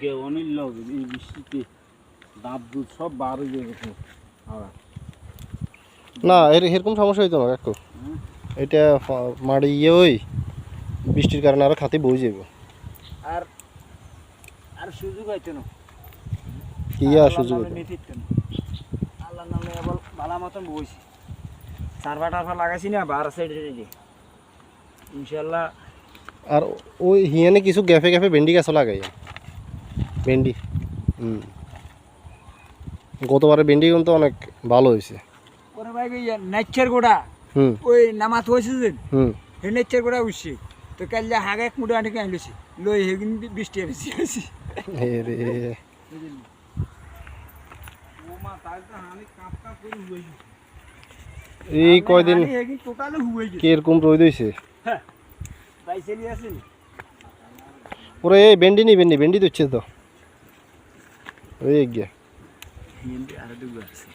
গেওয়ানির log এই বৃষ্টিতে দাঁত দুধ সব বার হয়ে গেছে আবার না এর এরকম সমস্যা হইতো না কাকু হুম। এটা ফ- মাড়ি ইয়ে ওই বৃষ্টির কারণে আরো খাতে বই যাবে আর আর সুযোগ হইতো না ইয়া আল্লাহর সুযোগ নামে হইতো না। নিতিত না আল্লাহর নামে এবার ভালো মতন বইছি সার্ভা টার্ভা লাগাইছি না বার সাইডে সাইডে ইনশাল্লাহ আর ওই হিয়ানে কিছু গ্যাফে গ্যাফে ভেন্ডি গাছও লাগাই ভেন্ডি। হুম। গতবারে ভেন্ডি কিন্তু অনেক ভালো হয়েছে। ওরে ভাই ওই নেচার গোড়া হুম। ওই নামাত হয়েছে যে হুম। হে নেচার গোড়া উঠছে। তো কাল হাগে এক মুঠে আনকে আনলেছি লই হেগিন বৃষ্টি রে। এই কয়দিন হুয়ে কীরকম রোদ হয়েছে এই ভেন্ডি নি ভেন্ডি ভেন্ডি দিচ্ছে তো। ওই গিয়া হিন্দি আর দুগো আছে।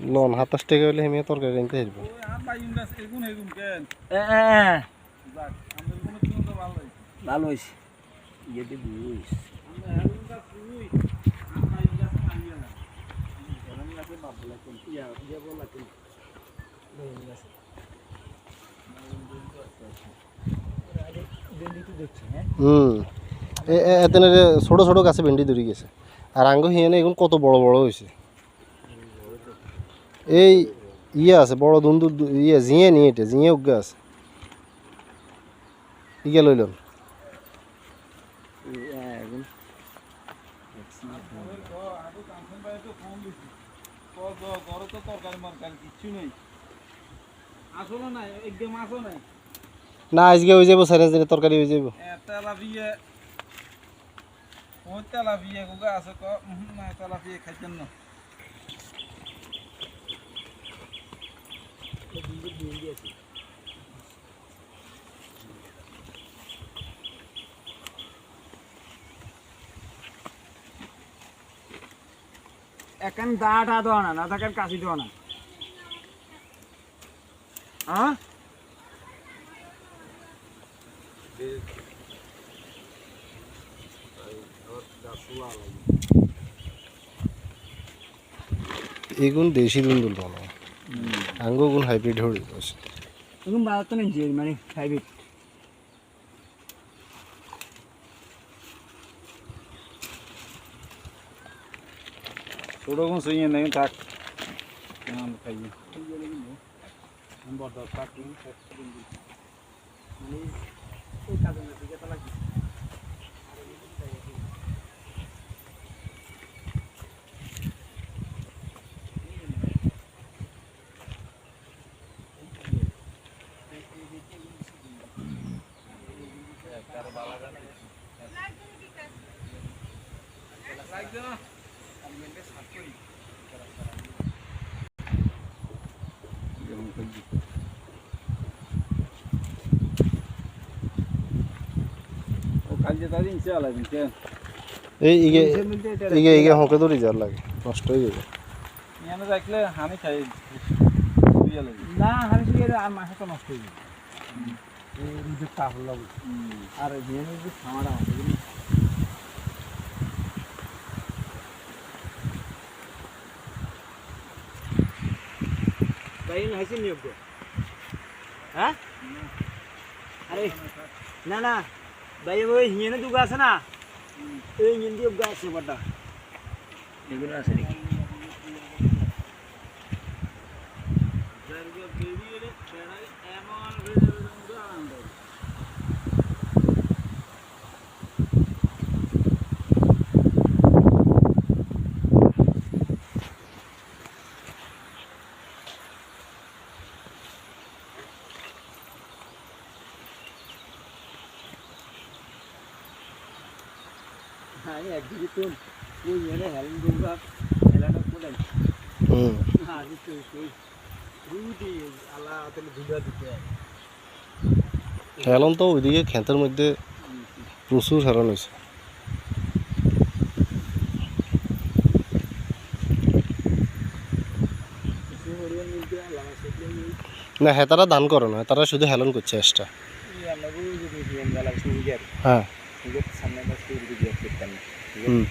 লন সাতাশ টাকা হলে হেমিয়া তরকারি আনতে আসব। ভালো হয়েছে। ইয়ে দিয়ে হুম। এতে ছোট ছোট গাছে ভেন্ডি ধরে গেছে। আর আঙ্গ হিয়ানে এখন কত বড় বড় হয়েছে এই ইয়ে আছে বড় দুন্দু ইয়ে জিয়ে নিয়ে এটা জিয়ে উগা আছে। ইয়ে লইলাম না আজকে হয়ে যাব সাইরাজ তরকারি হয়ে যাব ও তেলাপিয়া গুগা আছে ক। না খাইতেন না। এখন দাটা দেওয়া না না থাকার কাশি দেওয়া না। হ্যাঁ এগুন দেশি দুন্দুল তো না আঙ্গ গুণ হাইব্রিড হয়ে গেছে। এখন বাজার তো নেই মানে হাইব্রিড ছোট কোন সুইয়ে নেই থাক। আমরা খাইয়ে। বড় থাক চালা দিতে এই ইগে ইগে ইগে হকে ধরে যার লাগে নষ্ট হয়ে যাবে। ইয়ানো রাখলে হানি খাই না আর মাসে তো নষ্ট হয়ে যাবে। রুদের তাপ লাগবে আর যে খামারা তাই হাইছে নিয়োগ হ্যাঁ? আরে না না ভাই ওই হিয়েনে দুগা আছে না? এই হিঙে দিয়ে গা আছে বড়টা। এগুলো আছে নাকি? তো ওই হেলেন তো ওইদিকে ক্ষেতের মধ্যে প্রচুর হেলন হয়েছে। না হেতারা দান করে না তারা শুধু হেলন করছে এক্সট্রা। হ্যাঁ। যদি বিয়ে করতেন না ঠিক আছে হুম